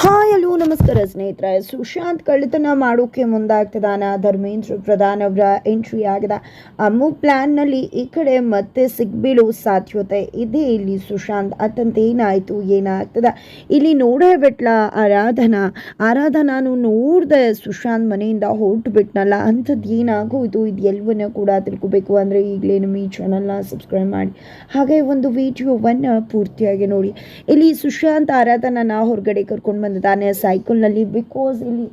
Hi, hello, ನಮಸ್ಕಾರ ಸ್ನೇಹಿತರೆ. ಸುಶಾಂತ್ ಕಳ್ಳತನ ಮಾಡೋಕೆ ಮುಂದಾಗ್ತಿದ್ದಾನ. ಧರ್ಮೇಂದ್ರ ಪ್ರಧಾನ್ ಅವರ ಎಂಟ್ರಿ ಆಗಿದೆ. ಅಮ್ಮು ಪ್ಲ್ಯಾನ್ನಲ್ಲಿ ಈ ಕಡೆ ಮತ್ತೆ ಸಿಗ್ಬೀಳೋ ಸಾಧ್ಯತೆ ಇದೆ. ಇಲ್ಲಿ ಸುಶಾಂತ್ ಅತ್ತಂತ ಏನಾಯಿತು, ಏನಾಗ್ತದೆ? ಇಲ್ಲಿ ನೋಡೇ ಬಿಟ್ಲ ಆರಾಧನಾ. ಆರಾಧನಾನು ನೋಡಿದೆ ಸುಶಾಂತ್ ಮನೆಯಿಂದ ಹೊರಟು ಬಿಟ್ನಲ್ಲ. ಅಂಥದ್ದು ಏನಾಗೋಯಿತು? ಇದು ಎಲ್ಲವನ್ನ ಕೂಡ ತಿಳ್ಕೊಬೇಕು. ಅಂದರೆ ಈಗಲೇ ನಮ್ಮ ಈ ಚಾನಲ್ನ ಸಬ್ಸ್ಕ್ರೈಬ್ ಮಾಡಿ. ಹಾಗೆ ಒಂದು ವಿಡಿಯೋವನ್ನು ಪೂರ್ತಿಯಾಗಿ ನೋಡಿ. ಇಲ್ಲಿ ಸುಶಾಂತ್ ಆರಾಧನನ ಹೊರಗಡೆ ಕರ್ಕೊಂಡು ಬಂದಿದ್ದಾನೆ ಸೈಕಲ್ನಲ್ಲಿ ಬಿಕಾಸ್ ಇಲ್ಲಿ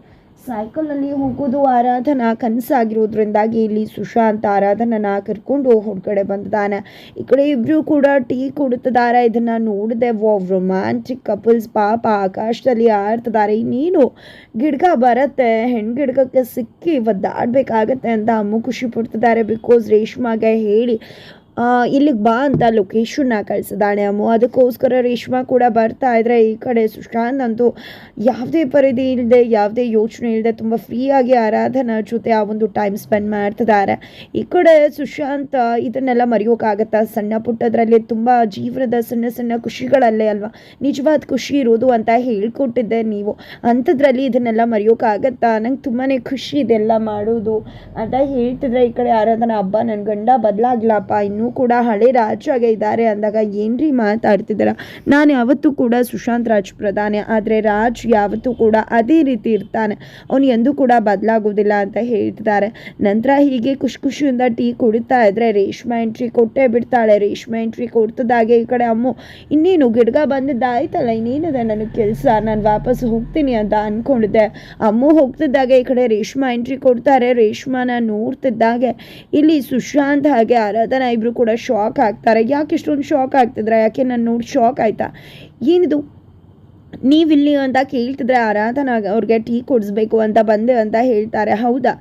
ಸೈಕಲ್ನಲ್ಲಿ ಹೋಗೋದು ಆರಾಧನಾ ಕನಸಾಗಿರೋದ್ರಿಂದಾಗಿ ಇಲ್ಲಿ ಸುಶಾಂತ್ ಆರಾಧನನ ಕರ್ಕೊಂಡು ಹೊರಗಡೆ ಬಂದಿದ್ದಾನೆ. ಈ ಕಡೆ ಇಬ್ಬರು ಕೂಡ ಟೀ ಕೊಡುತ್ತಿದ್ದಾರೆ ಇದನ್ನ ನೋಡಿದೆ. ವಾವ್ ರೊಮ್ಯಾಂಟಿಕ್ ಕಪಲ್ಸ್ ಪಾಪ ಆಕಾಶದಲ್ಲಿ ಆಡ್ತಿದ್ದಾರೆ. ಇನ್ನೇನು ಗಿಡ್ಗ ಬರುತ್ತೆ? ಹೆಣ್ಣು ಗಿಡ್ಗಕ್ಕೆ ಸಿಕ್ಕಿ ಒದ್ದಾಡಬೇಕಾಗತ್ತೆ ಅಂತ ಅಮ್ಮ ಖುಷಿ ಪಡ್ತಿದ್ದಾರೆ. ಬಿಕಾಸ್ ರೇಷ್ಮಾಗೆ ಹೇಳಿ ಇಲ್ಲಿಗೆ ಬಾ ಅಂತ ಲೊಕೇಶನ್ನ ಕಳಿಸಿದಾಳೆ ಅಮ್ಮು. ಅದಕ್ಕೋಸ್ಕರ ರೇಷ್ಮಾ ಕೂಡ ಬರ್ತಾ ಇದ್ರೆ ಈ ಕಡೆ ಸುಶಾಂತ್ ಅಂತೂ ಯಾವುದೇ ಪರಿಧಿ ಇಲ್ಲದೆ ಯಾವುದೇ ಯೋಚನೆ ಇಲ್ಲದೆ ತುಂಬ ಫ್ರೀಯಾಗಿ ಆರಾಧನಾ ಜೊತೆ ಆ ಒಂದು ಟೈಮ್ ಸ್ಪೆಂಡ್ ಮಾಡ್ತಿದ್ದಾರೆ ಈ ಕಡೆ ಸುಶಾಂತ್ ಇದನ್ನೆಲ್ಲ ಮರೆಯೋಕ್ಕಾಗತ್ತಾ ಸಣ್ಣ ಪುಟ್ಟದ್ರಲ್ಲಿ ತುಂಬ ಜೀವನದ ಸಣ್ಣ ಸಣ್ಣ ಖುಷಿಗಳಲ್ಲೇ ಅಲ್ವಾ? ನಿಜವಾದ ಖುಷಿ ಇರೋದು ಅಂತ ಹೇಳ್ಕೊಟ್ಟಿದ್ದೆ ನೀವು. ಅಂಥದ್ರಲ್ಲಿ ಇದನ್ನೆಲ್ಲ ಮರೆಯೋಕ್ಕಾಗತ್ತಾ ನಂಗೆ ತುಂಬಾ ಖುಷಿ ಇದೆಲ್ಲ ಮಾಡೋದು ಅಂತ ಹೇಳ್ತಿದ್ರೆ ಈ ಕಡೆ ಆರಾಧನಾ ಹಬ್ಬ ನನ್ನ ಗಂಡ ಬದಲಾಗ್ಲಪ್ಪ, ಇನ್ನೂ ಕೂಡ ಹಳೆ ರಾಜಾಗೆ ಇದ್ದಾರೆ ಅಂದಾಗ ಏನ್ರಿ ಮಾತಾಡ್ತಿದ್ದೀರ? ನಾನು ಯಾವತ್ತೂ ಕೂಡ ಸುಶಾಂತ್ ರಾಜ್ ಪ್ರಧಾನಿ, ಆದರೆ ರಾಜ್ ಯಾವತ್ತೂ ಕೂಡ ಅದೇ ರೀತಿ ಇರ್ತಾನೆ. ಅವನು ಎಂದೂ ಕೂಡ ಬದಲಾಗೋದಿಲ್ಲ ಅಂತ ಹೇಳ್ತಿದ್ದಾರೆ. ನಂತರ ಹೀಗೆ ಖುಷಿ ಖುಷಿಯಿಂದ ಟೀ ಕುಡಿತಾ ಇದ್ರೆ ರೇಷ್ಮೆ ಎಂಟ್ರಿ ಕೊಟ್ಟೇ ಬಿಡ್ತಾಳೆ. ರೇಷ್ಮೆ ಎಂಟ್ರಿ ಕೊಡ್ತದಾಗೆ ಈ ಕಡೆ ಅಮ್ಮು, ಇನ್ನೇನು ಗಿಡ್ಗ ಬಂದಿದ್ದಾಯ್ತಲ್ಲ ಇನ್ನೇನಿದೆ ನನಗೆ ಕೆಲಸ? ನಾನು ವಾಪಸ್ ಹೋಗ್ತೀನಿ ಅಂತ ಅಂದ್ಕೊಂಡಿದ್ದೆ ಅಮ್ಮು ಹೋಗ್ತಿದ್ದಾಗೆ ಈ ಕಡೆ ರೇಷ್ಮಾ ಎಂಟ್ರಿ ಕೊಡ್ತಾರೆ. ರೇಷ್ಮಾನ ನೋಡ್ತಿದ್ದಾಗೆ ಇಲ್ಲಿ ಸುಶಾಂತ್ ಹಾಗೆ ಆರಾಧನಾ ಇಬ್ರು ಕೂಡ ಶಾಕ್ ಆಗ್ತಾರೆ. ಯಾಕೆ ಇಷ್ಟೊಂದು ಶಾಕ್ ಆಗ್ತಿದ್ರೆ? ಯಾಕೆ ನಾನು ನೋಡಿ ಶಾಕ್ ಆಯ್ತಾ? ಏನಿದು? ನೀವಿಲ್ಲಿ ಅಂತ ಕೇಳ್ತಿದ್ರೆ ಆರಾಧನಾ ಅವ್ರಿಗೆ ಟೀ ಕೊಡಿಸ್ಬೇಕು ಅಂತ ಬಂದೆ ಅಂತ ಹೇಳ್ತಾರೆ. ಹೌದಾ?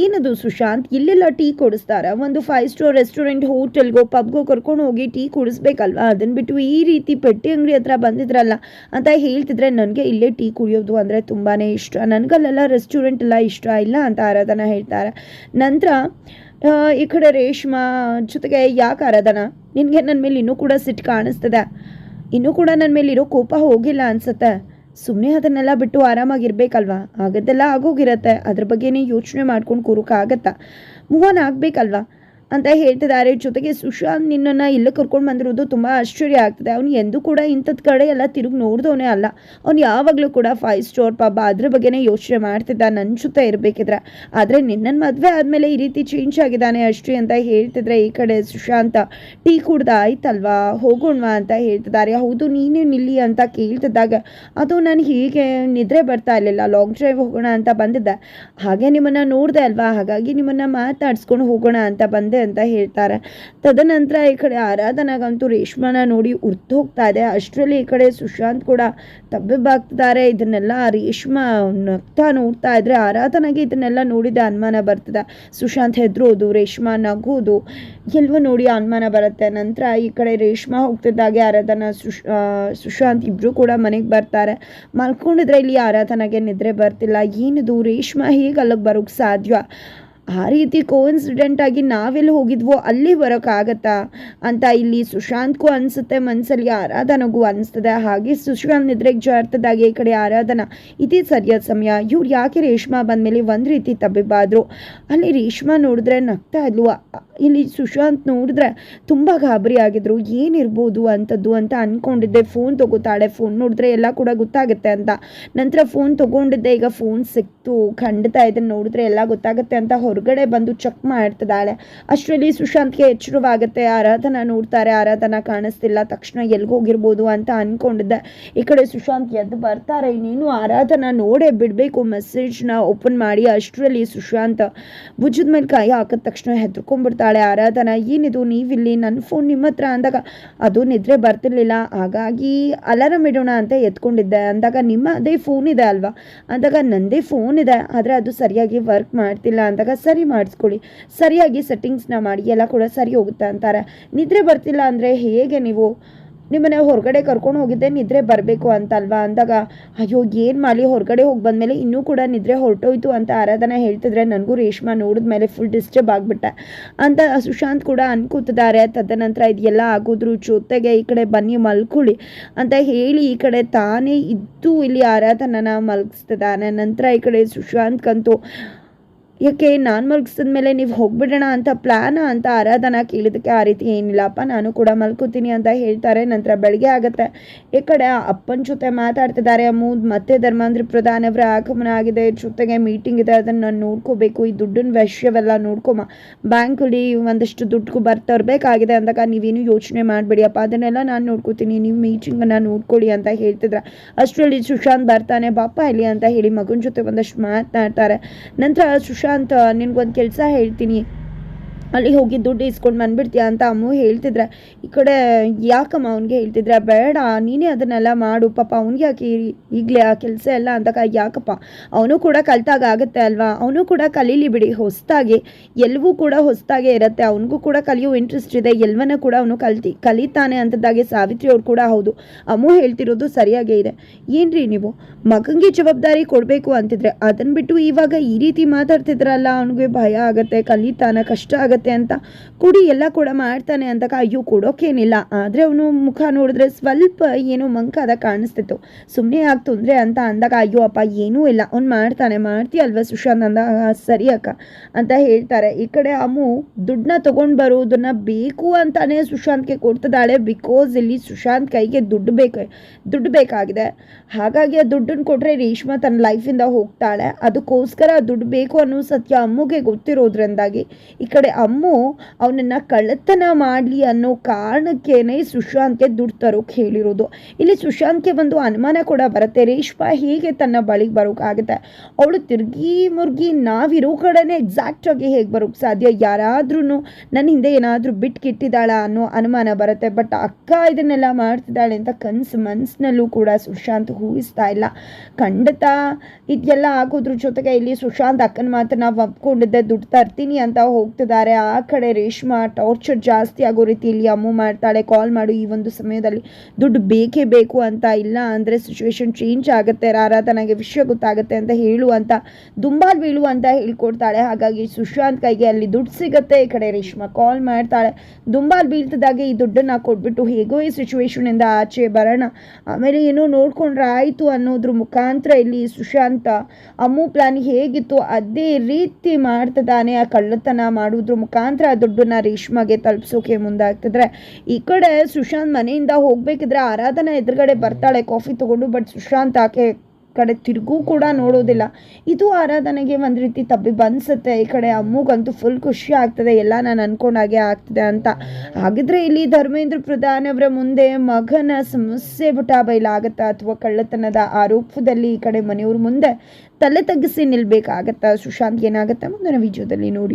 ಏನದು ಸುಶಾಂತ್? ಇಲ್ಲೆಲ್ಲ ಟೀ ಕೊಡಿಸ್ತಾರೆ? ಒಂದು ಫೈವ್ ಸ್ಟೋರ್ ರೆಸ್ಟೋರೆಂಟ್ ಹೋಟೆಲ್ಗೋ ಪಬ್ಗೋ ಕರ್ಕೊಂಡು ಹೋಗಿ ಟೀ ಕುಡಿಸ್ಬೇಕಲ್ವಾ? ಅದನ್ನು ಬಿಟ್ಟು ಈ ರೀತಿ ಪೆಟ್ಟಿ ಅಂಗಡಿ ಹತ್ರ ಬಂದಿದ್ರಲ್ಲ ಅಂತ ಹೇಳ್ತಿದ್ರೆ ನನಗೆ ಇಲ್ಲೇ ಟೀ ಕುಡಿಯೋದು ಅಂದರೆ ತುಂಬಾ ಇಷ್ಟ. ನನಗಲ್ಲೆಲ್ಲ ರೆಸ್ಟೋರೆಂಟ್ ಎಲ್ಲ ಇಷ್ಟ ಇಲ್ಲ ಅಂತ ಆರಾಧನಾ ಹೇಳ್ತಾರೆ. ನಂತರ ಈ ಕಡೆ ರೇಷ್ಮಾ, ಜೊತೆಗೆ ಯಾಕೆ ಆರಾಧನ? ನಿನಗೆ ನನ್ನ ಮೇಲೆ ಇನ್ನೂ ಕೂಡ ಸಿಟ್ಟು ಕಾಣಿಸ್ತದೆ. ಇನ್ನೂ ಕೂಡ ನನ್ನ ಮೇಲೆ ಇರೋ ಕೋಪ ಹೋಗಿಲ್ಲ ಅನ್ಸುತ್ತೆ. ಸುಮ್ಮನೆ ಅದನ್ನೆಲ್ಲ ಬಿಟ್ಟು ಆರಾಮಾಗಿರ್ಬೇಕಲ್ವಾ? ಆಗದ್ದೆಲ್ಲ ಆಗೋಗಿರತ್ತೆ. ಅದ್ರ ಬಗ್ಗೆನೇ ಯೋಚನೆ ಮಾಡ್ಕೊಂಡು ಕೂರೋಕ್ಕಾಗತ್ತಾ ಮೂವನ್ ಆಗಬೇಕಲ್ವಾ? ಅಂತ ಹೇಳ್ತಿದ್ದಾರೆ. ಜೊತೆಗೆ ಸುಶಾಂತ್ ನಿನ್ನನ್ನು ಇಲ್ಲೇ ಕರ್ಕೊಂಡು ಬಂದಿರೋದು ತುಂಬ ಆಶ್ಚರ್ಯ ಆಗ್ತದೆ. ಅವನು ಎಂದೂ ಕೂಡ ಇಂಥದ್ದು ಕಡೆ ಎಲ್ಲ ತಿರುಗಿ ನೋಡಿದವನೇ ಅಲ್ಲ. ಅವ್ನು ಯಾವಾಗಲೂ ಕೂಡ ಫೈವ್ ಸ್ಟೋರ್ ಪಾಪ ಅದ್ರ ಬಗ್ಗೆನೇ ಯೋಚನೆ ಮಾಡ್ತಿದ್ದ ನನ್ನ ಜೊತೆ ಇರಬೇಕಿದ್ರೆ. ಆದರೆ ನಿನ್ನನ್ನು ಮದುವೆ ಆದಮೇಲೆ ಈ ರೀತಿ ಚೇಂಜ್ ಆಗಿದ್ದಾನೆ ಅಷ್ಟೇ ಅಂತ ಹೇಳ್ತಿದ್ರೆ ಈ ಕಡೆ ಸುಶಾಂತ, ಟೀ ಕುಡ್ದ ಆಯ್ತಲ್ವಾ? ಹೋಗೋಣವಾ? ಅಂತ ಹೇಳ್ತಿದ್ದಾರೆ. ಹೌದು, ನೀನೇ ನಿಲ್ಲಿ ಅಂತ ಕೇಳ್ತಿದ್ದಾಗ ಅದು ನಾನು ಹೀಗೆ ನಿದ್ರೆ ಬರ್ತಾ ಇರಲಿಲ್ಲ. ಲಾಂಗ್ ಡ್ರೈವ್ ಹೋಗೋಣ ಅಂತ ಬಂದಿದ್ದೆ. ಹಾಗೆ ನಿಮ್ಮನ್ನು ನೋಡಿದೆ ಅಲ್ವಾ? ಹಾಗಾಗಿ ನಿಮ್ಮನ್ನು ಮಾತಾಡ್ಸ್ಕೊಂಡು ಹೋಗೋಣ ಅಂತ ಬಂದೆ. ಅಂತ ಹೇಳ್ತಾರೆ. ತದನಂತರ ಈ ಕಡೆ ಆರಾಧನಾಗಂತೂ ರೇಷ್ಮನ ನೋಡಿ ಉರ್ದು ಹೋಗ್ತಾ ಇದೆ. ಅಷ್ಟರಲ್ಲಿ ಈ ಕಡೆ ಸುಶಾಂತ್ ಕೂಡ ತಬ್ಬಿಬ್ಬಾಗ್ತಿದ್ದಾರೆ. ಇದನ್ನೆಲ್ಲ ರೇಷ್ಮಾ ನಗ್ತಾ ನೋಡ್ತಾ ಇದ್ರೆ ಆರಾಧನಾಗೆ ಇದನ್ನೆಲ್ಲ ನೋಡಿದ ಅನುಮಾನ ಬರ್ತದೆ. ಸುಶಾಂತ್ ಹೆದ್ರೋದು, ರೇಷ್ಮಾ ನಗೋದು, ಎಲ್ಲವೂ ನೋಡಿ ಅನುಮಾನ ಬರುತ್ತೆ. ನಂತರ ಈ ಕಡೆ ರೇಷ್ಮಾ ಹೋಗ್ತಿದ್ದಾಗೆ ಆರಾಧನಾ ಸುಶ್ ಸುಶಾಂತ್ ಇಬ್ಬರು ಕೂಡ ಮನೆಗೆ ಬರ್ತಾರೆ. ಮಲ್ಕೊಂಡಿದ್ರೆ ಇಲ್ಲಿ ಆರಾಧನಾಗೆ ನಿದ್ರೆ ಬರ್ತಿಲ್ಲ. ಏನಿದು? ರೇಷ್ಮಾ ಹೇಗೆ ಅಲ್ಲಿಗೆ ಬರೋಕ್ಕೆ ಸಾಧ್ಯ? ಆ ರೀತಿ ಕೋಇನ್ಸಿಡೆಂಟ್ ಆಗಿ ನಾವೆಲ್ಲಿ ಹೋಗಿದ್ವೋ ಅಲ್ಲಿ ಬರೋಕ್ಕಾಗತ್ತಾ ಅಂತ ಇಲ್ಲಿ ಸುಶಾಂತ್ಗೂ ಅನಿಸುತ್ತೆ ಮನಸ್ಸಲ್ಲಿ ಆರಾಧನೆಗೂ ಅನಿಸ್ತದೆ. ಹಾಗೆ ಸುಶಾಂತ್ ನಿದ್ರೆಗೆ ಜಾರ್ತದಾಗೆ ಈ ಕಡೆ ಆರಾಧನಾ. ಇದೇ ಸರಿಯಾದ ಸಮಯ. ಇವ್ರು ಯಾಕೆ ರೇಷ್ಮಾ ಬಂದಮೇಲೆ ಒಂದು ರೀತಿ ತಬ್ಬಿಬಾದ್ರು? ಅಲ್ಲಿ ರೇಷ್ಮಾ ನೋಡಿದ್ರೆ ನಗ್ತಾ ಇದ್ಲು. ಇಲ್ಲಿ ಸುಶಾಂತ್ ನೋಡಿದ್ರೆ ತುಂಬ ಗಾಬರಿ ಆಗಿದ್ರು. ಏನಿರ್ಬೋದು ಅಂಥದ್ದು ಅಂತ ಅಂದ್ಕೊಂಡಿದ್ದೆ ಫೋನ್ ತಗೋತಾಳೆ. ಫೋನ್ ನೋಡಿದ್ರೆ ಎಲ್ಲ ಕೂಡ ಗೊತ್ತಾಗುತ್ತೆ ಅಂತ. ನಂತರ ಫೋನ್ ತಗೊಂಡಿದ್ದೆ. ಈಗ ಫೋನ್ ಸಿಕ್ತು. ಖಂಡಿತ ಇದನ್ನು ನೋಡಿದ್ರೆ ಎಲ್ಲ ಗೊತ್ತಾಗುತ್ತೆ ಅಂತ ಹೊರಗಡೆ ಬಂದು ಚೆಕ್ ಮಾಡ್ತಿದ್ದಾಳೆ. ಅಷ್ಟರಲ್ಲಿ ಸುಶಾಂತ್ಗೆ ಎಚ್ಚರವಾಗುತ್ತೆ. ಆರಾಧನ ನೋಡ್ತಾರೆ. ಆರಾಧನ ಕಾಣಿಸ್ತಿಲ್ಲ. ತಕ್ಷಣ ಎಲ್ಗೋಗಿರ್ಬೋದು ಅಂತ ಅಂದ್ಕೊಂಡಿದ್ದೆ ಈ ಕಡೆ ಸುಶಾಂತ್ ಎದ್ದು ಬರ್ತಾರೆ. ಇನ್ನೇನು ಆರಾಧನ ನೋಡೇ ಬಿಡಬೇಕು. ಮೆಸೇಜ್ನ ಓಪನ್ ಮಾಡಿ ಅಷ್ಟರಲ್ಲಿ ಸುಶಾಂತ್ ಭುಜದ ಮೇಲೆ ಕೈ ಹಾಕಿದ ತಕ್ಷಣ ಹೆದರ್ಕೊಂಡ್ಬಿಡ್ತಾಳೆ. ಆರಾಧನ, ಏನಿದು? ನೀವಿಲ್ಲಿ? ನನ್ನ ಫೋನ್ ನಿಮ್ಮ ಹತ್ರ ಅಂದಾಗ ಅದು ನಿದ್ರೆ ಬರ್ತಿರ್ಲಿಲ್ಲ. ಹಾಗಾಗಿ ಅಲಾರಮ್ ಇಡೋಣ ಅಂತ ಎತ್ಕೊಂಡಿದ್ದೆ. ಅಂದಾಗ, ನಿಮ್ಮ ಅದೇ ಫೋನ್ ಇದೆ ಅಲ್ವಾ? ಅಂದಾಗ ನನ್ನದೇ ಫೋನ್ ಇದೆ. ಆದರೆ ಅದು ಸರಿಯಾಗಿ ವರ್ಕ್ ಮಾಡ್ತಿಲ್ಲ. ಅಂದಾಗ ಸರಿ ಮಾಡಿಸ್ಕೊಳ್ಳಿ. ಸರಿಯಾಗಿ ಸೆಟ್ಟಿಂಗ್ಸ್ನ ಮಾಡಿ, ಎಲ್ಲ ಕೂಡ ಸರಿ ಹೋಗುತ್ತೆ ಅಂತಾರೆ. ನಿದ್ರೆ ಬರ್ತಿಲ್ಲ ಅಂದರೆ ಹೇಗೆ ನೀವು ನಿಮ್ಮನೆ ಹೊರಗಡೆ ಕರ್ಕೊಂಡು ಹೋಗಿದ್ದೆ ನಿದ್ರೆ ಬರಬೇಕು ಅಂತಲ್ವಾ ಅಂದಾಗ, ಅಯ್ಯೋ, ಏನು ಮಾಡಲಿ? ಹೊರಗಡೆ ಹೋಗಿ ಬಂದಮೇಲೆ ಇನ್ನೂ ಕೂಡ ನಿದ್ರೆ ಹೊರಟೋಯ್ತು ಅಂತ ಆರಾಧನಾ ಹೇಳ್ತಿದ್ರೆ ನನಗೂ ರೇಷ್ಮಾ ನೋಡಿದ್ಮೇಲೆ ಫುಲ್ ಡಿಸ್ಟರ್ಬ್ ಆಗಿಬಿಟ್ಟೆ. ಅಂತ ಸುಶಾಂತ್ ಕೂಡ ಅನ್ಕೂತಿದ್ದಾರೆ. ತದನಂತರ ಇದೆಲ್ಲ ಆಗೋದ್ರ ಜೊತೆಗೆ ಈ ಕಡೆ ಬನ್ನಿ, ಮಲ್ಕೊಳ್ಳಿ ಅಂತ ಹೇಳಿ ಈ ಕಡೆ ತಾನೇ ಇದ್ದು ಇಲ್ಲಿ ಆರಾಧನನ ಮಲಗಿಸ್ತಿದ್ದಾನೆ. ನಂತರ ಈ ಕಡೆ ಸುಶಾಂತ್ಗಂತೂ ಯಾಕೆ, ನಾನು ಮಲಗಿಸಿದ ಮೇಲೆ ನೀವು ಹೋಗ್ಬಿಡೋಣ ಅಂತ ಪ್ಲ್ಯಾನ ಅಂತ ಆರಾಧನಾ ಕೇಳಿದಕ್ಕೆ ಆ ರೀತಿ ಏನಿಲ್ಲಪ್ಪ ನಾನು ಕೂಡ ಮಲ್ಕೋತೀನಿ ಅಂತ ಹೇಳ್ತಾರೆ. ನಂತರ ಬೆಳಗ್ಗೆ ಆಗುತ್ತೆ. ಈ ಕಡೆ ಅಪ್ಪನ ಜೊತೆ ಮಾತಾಡ್ತಿದ್ದಾರೆ. ಮೂದ್ ಮತ್ತೆ ಧರ್ಮಾಂಧ್ರ ಪ್ರಧಾನ ಅವರ ಆಗಮನ ಆಗಿದೆ. ಜೊತೆಗೆ ಮೀಟಿಂಗ್ ಇದೆ. ಅದನ್ನು ನಾನು ನೋಡ್ಕೋಬೇಕು. ಈ ದುಡ್ಡಿನ ವಿಷಯವೆಲ್ಲ ನೋಡ್ಕೊಮ ಬ್ಯಾಂಕಲ್ಲಿ ಒಂದಷ್ಟು ದುಡ್ಡು ಬರ್ತರಬೇಕಾಗಿದೆ ಅಂದಾಗ ನೀವೇನು ಯೋಚನೆ ಮಾಡಬೇಡಿಯಪ್ಪ. ಅದನ್ನೆಲ್ಲ ನಾನು ನೋಡ್ಕೋತೀನಿ. ನೀವು ಮೀಟಿಂಗನ್ನು ನೋಡ್ಕೊಳ್ಳಿ ಅಂತ ಹೇಳ್ತಿದ್ರೆ. ಅಷ್ಟರಲ್ಲಿ ಸುಶಾಂತ್ ಬರ್ತಾನೆ. ಬಾಪ ಇಲ್ಲಿ ಅಂತ ಹೇಳಿ ಮಗನ ಜೊತೆ ಒಂದಷ್ಟು ಮಾತನಾಡ್ತಾರೆ. ನಂತರ ಸುಶಾಂತ್ ನಿನ್ಗೊಂದು ಕೆಲಸ ಹೇಳ್ತೀನಿ. ಅಲ್ಲಿ ಹೋಗಿ ದುಡ್ಡು ಇಸ್ಕೊಂಡು ಬಂದ್ಬಿಡ್ತೀಯ ಅಂತ ಅಮ್ಮು ಹೇಳ್ತಿದ್ರೆ, ಈ ಕಡೆ ಯಾಕಮ್ಮ ಅವ್ನಿಗೆ ಹೇಳ್ತಿದ್ರೆ, ಬೇಡ, ನೀನೇ ಅದನ್ನೆಲ್ಲ ಮಾಡು, ಪಾಪ ಅವ್ನಿಗೆ ಯಾಕೆ ಈಗಲೇ ಆ ಕೆಲಸ ಎಲ್ಲ ಅಂತ ಯಾಕಪ್ಪ? ಅವನು ಕೂಡ ಕಲ್ತಾಗ ಆಗುತ್ತೆ ಅಲ್ವಾ? ಅವನು ಕೂಡ ಕಲೀಲಿ ಬಿಡಿ ಹೊಸ್ದಾಗಿ ಎಲ್ಲವೂ ಕೂಡ ಹೊಸ್ದಾಗೆ ಇರುತ್ತೆ, ಅವನಿಗೂ ಕೂಡ ಕಲಿಯೋ ಇಂಟ್ರೆಸ್ಟ್ ಇದೆ ಎಲ್ಲವನ್ನ ಕೂಡ ಅವನು ಕಲ್ತಿ, ಕಲಿತಾನೆ ಅಂತದಾಗೆ ಸಾವಿತ್ರಿ ಅವ್ರು ಕೂಡ ಹೌದು. ಅಮ್ಮು ಹೇಳ್ತಿರೋದು ಸರಿಯಾಗೇ ಇದೆ. ಏನ್ರಿ ನೀವು? ಮಗನಿಗೆ ಜವಾಬ್ದಾರಿ ಕೊಡಬೇಕು ಅಂತಿದ್ರೆ ಅದನ್ನ ಬಿಟ್ಟು ಇವಾಗ ಈ ರೀತಿ ಮಾತಾಡ್ತಿದ್ರಲ್ಲ, ಅವನಿಗೆ ಭಯ ಆಗುತ್ತೆ, ಕಲಿತಾನ ಕಷ್ಟ ಆಗತ್ತೆ. ಅಂತ. ಕುಡಿ ಎಲ್ಲ ಕೂಡ ಮಾಡ್ತಾನೆ ಅಂದಾಗ ಅಯ್ಯೋ ಕೊಡೋಕೇನಿಲ್ಲ. ಆದರೆ ಅವನು ಮುಖ ನೋಡಿದ್ರೆ ಸ್ವಲ್ಪ ಏನೋ ಮಂಕಾದ ಕಾಣಿಸ್ತಿತ್ತು. ಸುಮ್ಮನೆ ಯಾಕೆ ತೊಂದರೆ ಅಂತ ಅಂದಾಗ ಅಯ್ಯೋ ಅಪ್ಪ, ಏನೂ ಇಲ್ಲ. ಅವ್ನು ಮಾಡ್ತಾನೆ. ಮಾಡ್ತೀಯಲ್ವ ಸುಶಾಂತ್ ಅಂದಾಗ ಸರಿ ಅಕ್ಕ, ಅಂತ ಹೇಳ್ತಾರೆ. ಈ ಕಡೆ ಅಮ್ಮು, ದುಡ್ಡನ್ನ ತೊಗೊಂಡು ಬರೋದನ್ನ ಬೇಕು ಅಂತಾನೆ ಸುಶಾಂತ್ಗೆ ಕೊಡ್ತಿದ್ದಾಳೆ. ಬಿಕಾಸ್ ಇಲ್ಲಿ ಸುಶಾಂತ್ ಕೈಗೆ ದುಡ್ಡು ಬೇಕು, ದುಡ್ಡು ಬೇಕಾಗಿದೆ. ಹಾಗಾಗಿ ಆ ದುಡ್ಡನ್ನು ಕೊಟ್ಟರೆ ರೇಷ್ಮಾ ತನ್ನ ಲೈಫಿಂದ ಹೋಗ್ತಾಳೆ. ಅದಕ್ಕೋಸ್ಕರ ದುಡ್ಡು ಬೇಕು ಅನ್ನೋ ಸತ್ಯ ಅಮ್ಮುಗೆ ಗೊತ್ತಿರೋದ್ರಿಂದಾಗಿ ಈ ಕಡೆ ಅವನನ್ನು ಕಳ್ಳತನ ಮಾಡಲಿ ಅನ್ನೋ ಕಾರಣಕ್ಕೇನೆ ಸುಶಾಂತ್ಗೆ ದುಡ್ಡು ತರೋಕೆ ಹೇಳಿರೋದು. ಇಲ್ಲಿ ಸುಶಾಂತ್ಗೆ ಒಂದು ಅನುಮಾನ ಕೂಡ ಬರುತ್ತೆ. ರೇಷ್ಮಾ ಹೇಗೆ ತನ್ನ ಬಳಿಗೆ ಬರೋಕ್ಕಾಗುತ್ತೆ ಅವಳು ತಿರುಗಿ ಮುರುಗಿ ನಾವಿರೋ ಕಡೆನೇ ಎಕ್ಸಾಕ್ಟಾಗಿ ಹೇಗೆ ಬರೋಕ್ಕೆ ಸಾಧ್ಯ? ಯಾರಾದ್ರೂ ನನ್ನ ಹಿಂದೆ ಏನಾದರೂ ಬಿಟ್ಕಿಟ್ಟಿದ್ದಾಳ ಅನ್ನೋ ಅನುಮಾನ ಬರುತ್ತೆ. ಬಟ್ ಅಕ್ಕ ಇದನ್ನೆಲ್ಲ ಮಾಡ್ತಿದ್ದಾಳೆ ಅಂತ ಕನಸು ಮನಸ್ಸಿನಲ್ಲೂ ಕೂಡ ಸುಶಾಂತ್ ಊಹಿಸ್ತಾ ಇಲ್ಲ. ಖಂಡಿತ ಇದೆಲ್ಲ ಆಗೋದ್ರ ಜೊತೆಗೆ ಇಲ್ಲಿ ಸುಶಾಂತ್ ಅಕ್ಕನ ಮಾತ್ರ ನಾವು ಒಪ್ಕೊಂಡಿದ್ದೆ. ದುಡ್ಡು ತರ್ತೀನಿ ಅಂತ ಹೋಗ್ತಿದ್ದಾರೆ. ಆ ಕಡೆ ರೇಷ್ಮಾ ಟಾರ್ಚರ್ ಜಾಸ್ತಿ ಆಗೋ ರೀತಿಯಲ್ಲಿ ಅಮ್ಮು ಮಾಡ್ತಾಳೆ ಕಾಲ್ ಮಾಡು ಈ ಒಂದು ಸಮಯದಲ್ಲಿ ದುಡ್ಡು ಬೇಕೇ ಬೇಕು ಅಂತ ಇಲ್ಲ ಅಂದರೆ ಸಿಚುವೇಶನ್ ಚೇಂಜ್ ಆಗುತ್ತೆ ಆರಾಧನೆಗೆ ವಿಷಯ ಗೊತ್ತಾಗುತ್ತೆ ಅಂತ ಹೇಳು ಅಂತ ದುಂಬಾಲ್ ಬೀಳು ಅಂತ ಹೇಳ್ಕೊಡ್ತಾಳೆ. ಹಾಗಾಗಿ ಸುಶಾಂತ್ ಕೈಗೆ ಅಲ್ಲಿ ದುಡ್ಡು ಸಿಗುತ್ತೆ ಈ ಕಡೆ ರೇಷ್ಮಾ ಕಾಲ್ ಮಾಡ್ತಾಳೆ. ದುಂಬಾಲ್ ಬೀಳ್ತದಾಗೆ ಈ ದುಡ್ಡನ್ನು ಕೊಟ್ಬಿಟ್ಟು ಹೇಗೋ ಈ ಸಿಚುವೇಶನಿಂದ ಆಚೆ ಬರೋಣ. ಆಮೇಲೆ ಏನೋ ನೋಡ್ಕೊಂಡ್ರೆ ಆಯಿತು ಅನ್ನೋದ್ರ ಮುಖಾಂತರ ಇಲ್ಲಿ ಸುಶಾಂತ ಅಮ್ಮು ಪ್ಲಾನ್ ಹೇಗಿತ್ತು ಅದೇ ರೀತಿ ಮಾಡ್ತದಾನೆ ಆ ಕಳ್ಳತನ ಮಾಡೋದ್ರ ಮುಖಾಂತರ ಆ ದುಡ್ಡನ್ನ ರೇಷ್ಮಾಗೆ ತಲುಪಿಸೋಕೆ ಮುಂದಾಗ್ತಿದ್ರೆ, ಈ ಕಡೆ ಸುಶಾಂತ್ ಮನೆಯಿಂದ ಹೋಗ್ಬೇಕಿದ್ರೆ ಆರಾಧನಾ ಎದುರುಗಡೆ ಬರ್ತಾಳೆ ಕಾಫಿ ತಗೊಂಡು ಬಟ್ ಸುಶಾಂತ್ ಆಕೆ ಕಡೆ ತಿರುಗೂ ಕೂಡ ನೋಡೋದಿಲ್ಲ. ಇದು ಆರಾಧನೆಗೆ ಒಂದು ರೀತಿ ತಬ್ಬಿ ಬನ್ಸುತ್ತೆ ಈ ಕಡೆ ಅಮ್ಮಗಂತೂ ಫುಲ್ ಖುಷಿ ಆಗ್ತದೆ. ಎಲ್ಲ ನಾನು ಅನ್ಕೊಂಡಾಗೆ ಆಗ್ತದೆ ಅಂತ. ಹಾಗಿದ್ರೆ ಇಲ್ಲಿ ಧರ್ಮೇಂದ್ರ ಪ್ರಧಾನ್ ಅವರ ಮುಂದೆ ಮಗನ ಸಮಸ್ಯೆ ಬಿಟ್ಟ ಬೈಲಾಗತ್ತಾ ಅಥವಾ ಕಳ್ಳತನದ ಆರೋಪದಲ್ಲಿ ಈ ಕಡೆ ಮನೆಯವ್ರ ಮುಂದೆ ತಲೆ ತಗ್ಗಿಸಿ ನಿಲ್ಬೇಕಾಗತ್ತಾ. ಸುಶಾಂತ್ ಏನಾಗತ್ತೆ ಮುಂದಿನ ವಿಡಿಯೋದಲ್ಲಿ ನೋಡಿ.